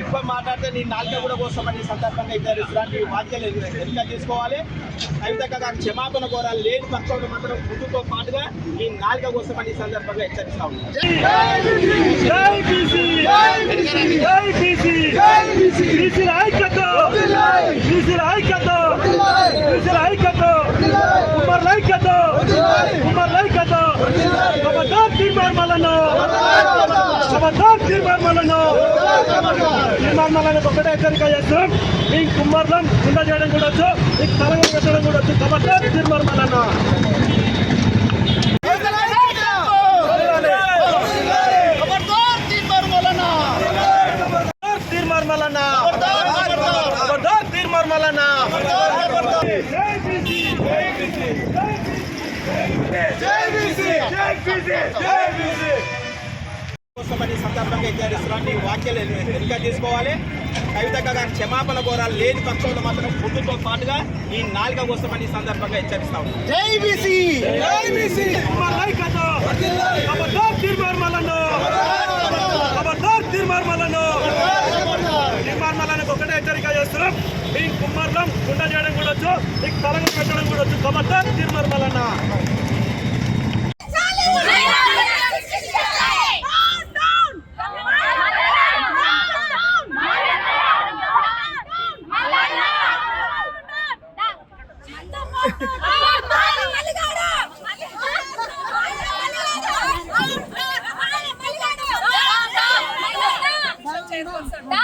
ఎక్కువ మాట్లాడితే నీ నాలుక కూడా కోసమని సందర్భంగా ఇద్దరు ఇలాంటి వాక్యాలు ఎన్నిక చేసుకోవాలి. కవితక్క గారు క్షమాపణ కోరాలి. లేని పక్షంలో మాత్రం ముందుతో పాటుగా ఈ నాలుక కోసమని సందర్భంగా హెచ్చరిస్తా ఉన్నాం ఒకటే హెచ్చరిక చేస్తున్నాం. ఈ కుమ్మర్లం కింద చేయడం కూడా వచ్చు మీకు తలగలు పెట్టడం కూడా వచ్చు. కాబట్టి నిర్మాణాలన్నా తీర్మార్ మల్లన్న ఖబర్దార్ తీర్మార్ మల్లన్న సందర్భంగా హెచ్చరిస్తున్నాను ఈ వాక్యాలు ఎన్నిక తీసుకోవాలి? కవితక్క గారు క్షమాపణ కోరాలి. లేని పక్షంలో మాత్రం ముందుతో పాటుగా ఈ నాలుక కోసమని ఈ సందర్భంగా హెచ్చరిస్తా మల్లన్నకు ఒకటే హెచ్చరిక చేస్తున్నాం ఈ కుమ్మర్లం గుండ చేయడం కూడా వచ్చు ఈ తలంగ పెట్టడం కూడా వచ్చు ఖబర్దార్ Teenmar Sì, sì, sì. Dai!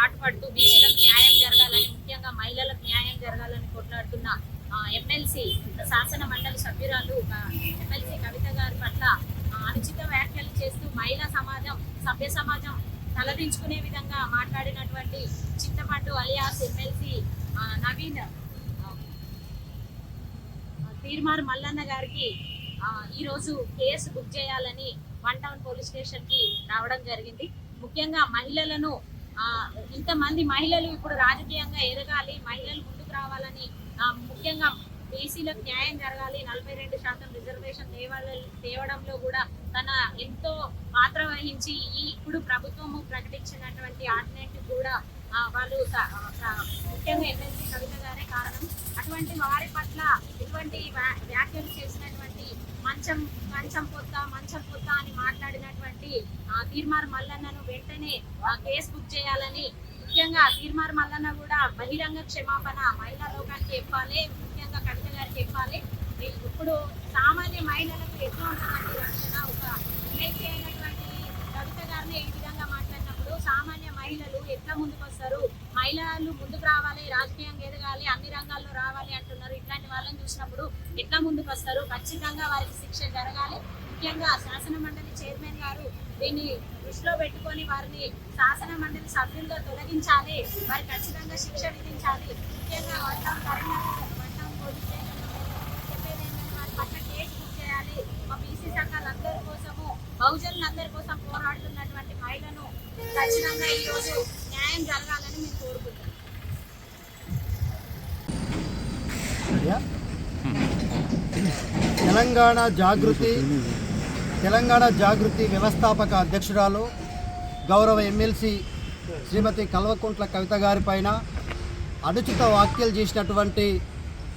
పాటుపడుతూ బీసీలకు న్యాయం జరగాలని ముఖ్యంగా మహిళలకు న్యాయం జరగాలని కొట్లాడుతున్న ఎమ్మెల్సీ శాసన మండలి సభ్యురాలు ఎమ్మెల్సీ కవిత గారి పట్ల అనుచిత వ్యాఖ్యలు చేస్తూ మహిళా సమాజం సభ్య సమాజం తలదించుకునే విధంగా మాట్లాడినటువంటి చింతపండు అలియాస్ ఎమ్మెల్సీ నవీన్ తీర్మార్ మల్లన్న గారికి ఈరోజు కేసు బుక్ చేయాలని వన్ టౌన్ పోలీస్ స్టేషన్కి రావడం జరిగింది. ముఖ్యంగా మహిళలను ఇంతమంది మహిళలు ఇప్పుడు రాజకీయంగా ఎదగాలి మహిళలు ముందుకు రావాలని ముఖ్యంగా బీసీలకు న్యాయం జరగాలి నలభై రెండు శాతం రిజర్వేషన్ తేవాల తేవడంలో కూడా తన ఎంతో పాత్ర వహించి ఈ ఇప్పుడు ప్రభుత్వము ప్రకటించినటువంటి ఆర్డినెంట్ కూడా వాళ్ళు ముఖ్యంగా ఎమ్మెల్సీ కవిత గారే కారణం. అటువంటి వారి పట్ల ఇటువంటి వ్యా- వ్యాఖ్యలు చేసినటువంటి మంచం మంచం పొత్త మంచం పొత్త అని మాట్లాడినటువంటి ఆ, తీర్మార్ మల్లన్నను వెంటనే ఆ, కేసు బుక్ చేయాలని ముఖ్యంగా తీర్మార్ మల్లన్న కూడా బహిరంగ క్షమాపణ మహిళా లోకానికి చెప్పాలి ముఖ్యంగా కవిత గారికి చెప్పాలి. ఇప్పుడు సామాన్య మహిళలకు ఎట్లా ఉంటుందండి రక్షణ? ఒక ఎమ్మెల్సీ అయినటువంటి కవిత గారిని ఈ విధంగా సామాన్య మహిళలు ఎట్లా ముందుకు వస్తారు మహిళలు ముందుకు రావాలి రాజకీయంగా ఎదగాలి అన్ని రంగాల్లో రావాలి అంటున్నారు. ఇట్లాంటి వాళ్ళని చూసినప్పుడు ఎట్లా ముందుకు వస్తారు ఖచ్చితంగా వారికి శిక్ష జరగాలి. ముఖ్యంగా శాసన మండలి చైర్మన్ గారు దీన్ని దృష్టిలో పెట్టుకొని వారిని శాసన మండలి సభ్యులుగా తొలగించాలి. వారికి ఖచ్చితంగా శిక్ష విధించాలి. ముఖ్యంగా వడ్డం కరీంనగర్ వడ్డం పోలీస్ చెప్పేది వారి పట్ల కేసు బుక్ చేయాలి. మా బీసీ సంఘాలందరి కోసము బహుజనులందరి కోసం పోరాడుతున్నట్టు ఖచ్చితంగా న్యాయం జరగాలని మేము తెలంగాణ జాగృతి తెలంగాణ జాగృతి వ్యవస్థాపక అధ్యక్షురాలు గౌరవ ఎమ్మెల్సీ శ్రీమతి కల్వకుంట్ల కవిత గారి పైన అనుచిత వ్యాఖ్యలు చేసినటువంటి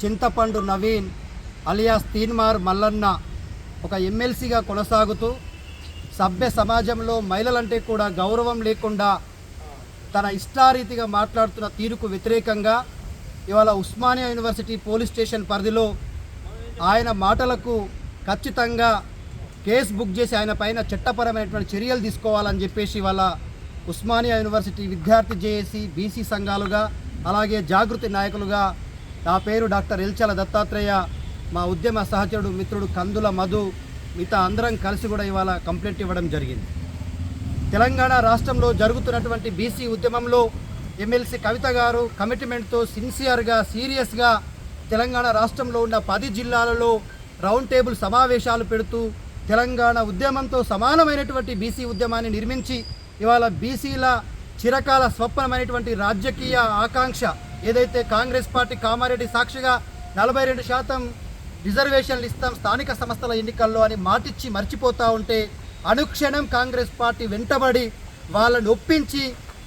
చింతపండు నవీన్ అలియాస్ తీన్మార్ మల్లన్న ఒక ఎమ్మెల్సీగా కొనసాగుతూ సభ్య సమాజంలో మహిళలంటే కూడా గౌరవం లేకుండా తన ఇష్టారీతిగా మాట్లాడుతున్న తీరుకు వ్యతిరేకంగా ఇవాళ ఉస్మానియా యూనివర్సిటీ పోలీస్ స్టేషన్ పరిధిలో ఆయన మాటలకు ఖచ్చితంగా కేసు బుక్ చేసి ఆయన పైన చట్టపరమైనటువంటి చర్యలు తీసుకోవాలని చెప్పేసి ఇవాళ ఉస్మానియా యూనివర్సిటీ విద్యార్థి జేఏసీ బీసీ సంఘాలుగా అలాగే జాగృతి నాయకులుగా నా పేరు డాక్టర్ ఎల్చల దత్తాత్రేయ మా ఉద్యమ సహచరుడు మిత్రుడు కందుల మధు మిగతా అందరం కలిసి కూడా ఇవాళ కంప్లైంట్ ఇవ్వడం జరిగింది. తెలంగాణ రాష్ట్రంలో జరుగుతున్నటువంటి బీసీ ఉద్యమంలో ఎమ్మెల్సీ కవిత గారు కమిట్మెంట్తో సిన్సియర్గా సీరియస్గా తెలంగాణ రాష్ట్రంలో ఉన్న పది జిల్లాలలో రౌండ్ టేబుల్ సమావేశాలు పెడుతూ తెలంగాణ ఉద్యమంతో సమానమైనటువంటి బీసీ ఉద్యమాన్ని నిర్మించి ఇవాళ బీసీల చిరకాల స్వప్నమైనటువంటి రాజకీయ ఆకాంక్ష ఏదైతే కాంగ్రెస్ పార్టీ కామారెడ్డి సాక్షిగా నలభై రెండు శాతం రిజర్వేషన్లు ఇస్తాం స్థానిక సంస్థల ఎన్నికల్లో అని మాటిచ్చి మర్చిపోతూ ఉంటే అనుక్షణం కాంగ్రెస్ పార్టీ వెంటబడి వాళ్ళని ఒప్పించి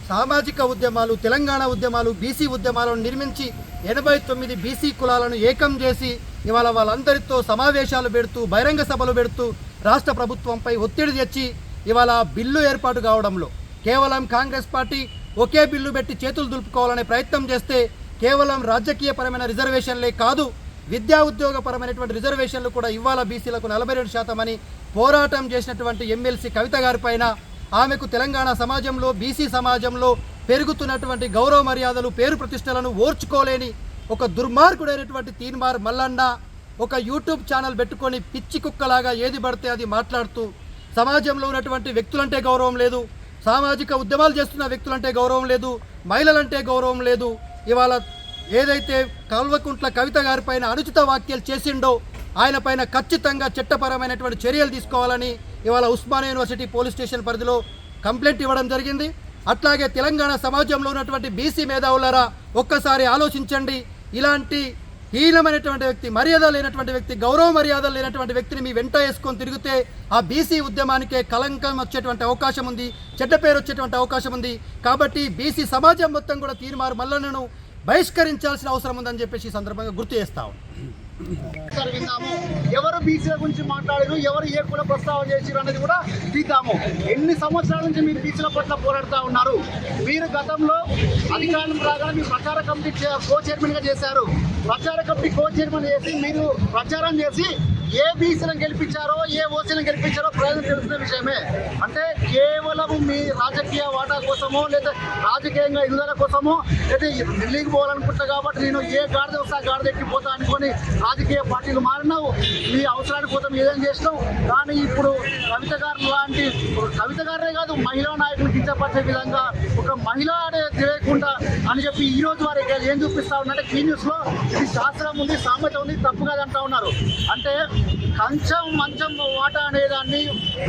సామాజిక ఉద్యమాలు తెలంగాణ ఉద్యమాలు బీసీ ఉద్యమాలను నిర్మించి ఎనభై తొమ్మిది బీసీ కులాలను ఏకం చేసి ఇవాళ వాళ్ళందరితో సమావేశాలు పెడుతూ బహిరంగ సభలు పెడుతూ రాష్ట్ర ప్రభుత్వంపై ఒత్తిడి తెచ్చి ఇవాళ బిల్లు ఏర్పాటు కావడంలో. కేవలం కాంగ్రెస్ పార్టీ ఒకే బిల్లు పెట్టి చేతులు దులుపుకోవాలనే ప్రయత్నం చేస్తే కేవలం రాజకీయపరమైన రిజర్వేషన్లే కాదు విద్యా ఉద్యోగపరమైనటువంటి రిజర్వేషన్లు కూడా ఇవాళ బీసీలకు నలభై రెండు శాతం అని పోరాటం చేసినటువంటి ఎమ్మెల్సీ కవిత గారి పైన. ఆమెకు తెలంగాణ సమాజంలో బీసీ సమాజంలో పెరుగుతున్నటువంటి గౌరవ మర్యాదలు పేరు ప్రతిష్టలను ఓర్చుకోలేని ఒక దుర్మార్గుడైనటువంటి తీన్మార్ మల్లన్న ఒక యూట్యూబ్ ఛానల్ పెట్టుకొని పిచ్చి కుక్కలాగా ఏది పడితే అది మాట్లాడుతూ సమాజంలో ఉన్నటువంటి వ్యక్తులంటే గౌరవం లేదు సామాజిక ఉద్యమాలు చేస్తున్న వ్యక్తులంటే గౌరవం లేదు మహిళలంటే గౌరవం లేదు ఇవాళ ఏదైతే కల్వకుంట్ల కవిత గారి పైన అనుచిత వ్యాఖ్యలు చేసిండో ఆయన పైన ఖచ్చితంగా చట్టపరమైనటువంటి చర్యలు తీసుకోవాలని ఇవాళ ఉస్మానియా యూనివర్సిటీ పోలీస్ స్టేషన్ పరిధిలో కంప్లైంట్ ఇవ్వడం జరిగింది. అట్లాగే తెలంగాణ సమాజంలో ఉన్నటువంటి బీసీ మేధావులరా ఒక్కసారి ఆలోచించండి. ఇలాంటి హీనమైనటువంటి వ్యక్తి మర్యాద లేనటువంటి వ్యక్తి గౌరవ మర్యాద లేనటువంటి వ్యక్తిని మీ వెంట వేసుకొని తిరిగితే ఆ బీసీ ఉద్యమానికే కలంకం వచ్చేటువంటి అవకాశం ఉంది చెడ్డ పేరు వచ్చేటువంటి అవకాశం ఉంది. కాబట్టి బీసీ సమాజం మొత్తం కూడా తీర్మారు మల్లన్నను బహిష్కరించాల్సిన అవసరం ఉందని చెప్పేసి ఈ సందర్భంగా గుర్తు చేస్తాం ఉన్నాను. ఎవరు బీసీల గురించి మాట్లాడారు ఎవరు ఏ కుల ప్రస్తావన చేసిరు అనేది కూడా తీద్దాము ఎన్ని సంవత్సరాల నుంచి మీరు బీసీల పట్ల పోరాడుతూ ఉన్నారు? మీరు గతంలో అధికారం రాగానే మీరు ప్రచార కమిటీ కో చైర్మన్గా చేశారు. ప్రచార కమిటీ కో చైర్మన్ చేసి మీరు ప్రచారం చేసి ఏ బీసీలను గెలిపించారో ఏ ఓసీలను గెలిపించారో ప్రజలు తెలిసిన విషయమే. అంటే కేవలం మీ రాజకీయ వాటా కోసమో లేదా రాజకీయంగా ఎదుగుదల కోసమో లేదా ఢిల్లీకి పోవాలనుకుంటా కాబట్టి నేను ఏ గాడిద వస్తా గాడిద ఎక్కిపోతా అనుకొని రాజకీయ పార్టీలు మారినావు. మీ అవసరానికి కోసం ఏదైనా చేసినావు. కానీ ఇప్పుడు కవిత గారు లాంటి కవిత గారే కాదు మహిళా నాయకులు కించపరిచే విధంగా ఒక మహిళ అనే తెలియకుండా అని చెప్పి ఈ రోజు వారు ఏం చూపిస్తా ఉన్నారంటే కీ న్యూస్లో ఇది శాస్త్రం ఉంది సామెత ఉంది తప్పు కాదు అంటా ఉన్నారు. అంటే కంచం మంచం వాట అనేదాన్ని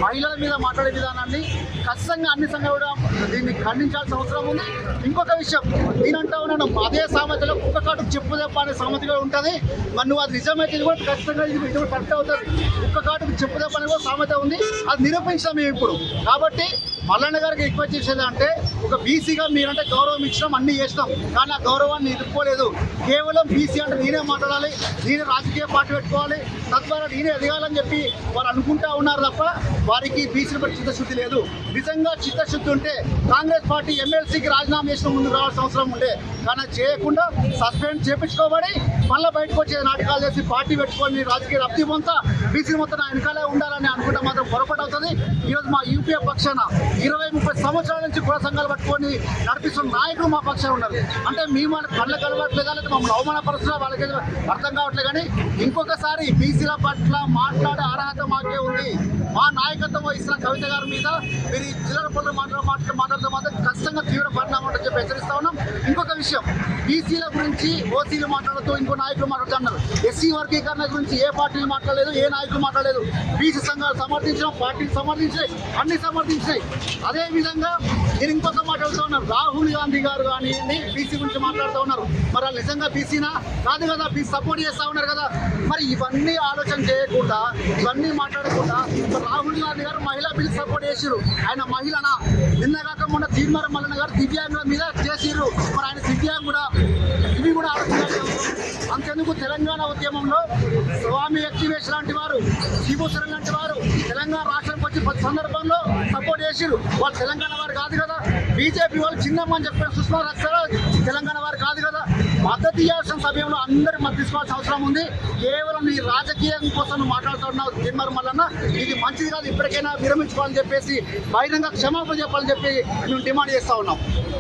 మహిళల మీద మాట్లాడే విధానాన్ని ఖచ్చితంగా అన్ని సంఘాలు కూడా దీన్ని ఖండించాల్సిన అవసరం ఉంది. ఇంకొక విషయం నేనంటా ఉన్నాను అదే సామెతలో కుక్క కాటు చెప్పు దెబ్బ అనే సామెత కూడా ఉంటుంది. మరి నువ్వు అది నిజమైతే కూడా ఖచ్చితంగా ఇది ఇది కూడా కరెక్ట్ అవుతుంది. కుక్క కాటుకు చెప్పు దెబ్బ అనేది కూడా సామెత ఉంది. అది నిరూపించాం మేము ఇప్పుడు. కాబట్టి మల్లన్న గారికి ఎక్కువ చేసేది అంటే ఒక బీసీగా మీరంటే గౌరవం ఇచ్చినాం అన్ని చేసినాం. కానీ ఆ గౌరవాన్ని ఎదుర్కోలేదు. కేవలం బీసీ అంటే నేనే మాట్లాడాలి నేనే రాజకీయ పార్టీ పెట్టుకోవాలి తద్వారా నేనే ఎదగాలని చెప్పి వారు అనుకుంటా ఉన్నారు తప్ప వారికి బీసీల పట్ల చిత్తశుద్ధి లేదు. నిజంగా చిత్తశుద్ధి ఉంటే కాంగ్రెస్ పార్టీ ఎమ్మెల్సీకి రాజీనామా చేసిన ముందు రావాల్సిన అవసరం ఉండే. కానీ చేయకుండా సస్పెండ్ చేపించుకోబడి మళ్ళీ బయటకు వచ్చే నాటకాలు చేసి పార్టీ పెట్టుకొని రాజకీయ రప్తి పొంతా బీసీ మొత్తం నా వెనకాలే ఉండాలని అనుకుంటే మాత్రం పొరపాటు అవుతుంది. ఈరోజు మా యూపీఏ పక్షాన ఇరవై ముప్పై సంవత్సరాల నుంచి కుల సంఘాలు పట్టుకొని నడిపిస్తున్న నాయకులు మా పక్షాన ఉన్నారు. అంటే మేము మన కళ్ళ కలవట్లేదా లేదా మమ్మల్ని అవమానపరుస్తున్నా వాళ్ళకి అర్థం కావట్లేదు కానీ ఇంకొకసారి బీసీల పట్ల మాట్లాడే అర్హత మాకే ఉంది. మా నాయకత్వం వహిస్తున్న కవిత గారి మీద మీరు ఈ జిల్లా పనులు మాట్లాడ మాట్లాడితే మాత్రం ఖచ్చితంగా తీవ్ర పరిణామం ఉంటుందని చెప్పి హెచ్చరిస్తా ఉన్నాం. ఇంకొక విషయం. బీసీల గురించి ఓసీలు మాట్లాడుతూ ఇంకో నాయకులు మాట్లాడుతున్నారు ఎస్సీ వర్గీకరణ గురించి ఏ పార్టీలు మాట్లాడలేదు ఏ నాయకులు మాట్లాడలేదు. బీసీ సంఘాలు సమర్థించడం పార్టీలు సమర్థించినాయి అన్ని సమర్థించినాయి. అదే విధంగా మీరు ఇంకొక మాట్లాడుతూ ఉన్నారు. రాహుల్ గాంధీ గారు కానీ బీసీ గురించి మాట్లాడుతూ ఉన్నారు. మరి వాళ్ళు నిజంగా బీసీనా? కాదు కదా బీసీ సపోర్ట్ చేస్తూ ఉన్నారు కదా. మరి ఇవన్నీ ఆలోచన చేయకుండా ఇవన్నీ మాట్లాడకుండా రాహుల్ గాంధీ గారు మహిళా బిల్ సపోర్ట్ చేసిరు ఆయన మహిళనా? నిన్న కాక మొన్న తీర్మానం మల్లన్న గారు దివ్యాంగుల మీద చేసిర్రు. మరి ఆయన దివ్యాంగ్ కూడా ఇవి కూడా ఆలోచించాలి అంతెందుకు తెలంగాణ ఉద్యమంలో స్వామి ఎక్టివేషన్ లాంటి వారు శివసరం లాంటి వారు తెలంగాణ రాష్ట్రానికి వచ్చి ప్రతి సందర్భంలో సపోర్ట్ చేసిరు వాళ్ళు తెలంగాణ వారు కాదు కదా. బీజేపీ వాళ్ళు చిన్నమ్మని చెప్పిన సుష్మా స్వరాజ్ తెలంగాణ వారు కాదు కదా. మద్దతు ఇవ్వాల్సిన సమయంలో అందరి మద్దతు తీసుకోవాల్సిన అవసరం ఉంది. కేవలం నీ రాజకీయం కోసం మాట్లాడుతున్నావు తిమ్మరు మల్లన్న. ఇది మంచిది కాదు ఇప్పటికైనా విరమించుకోవాలని చెప్పేసి బహిరంగ క్షమాపణ చెప్పాలని చెప్పి మేము డిమాండ్ చేస్తా ఉన్నాం.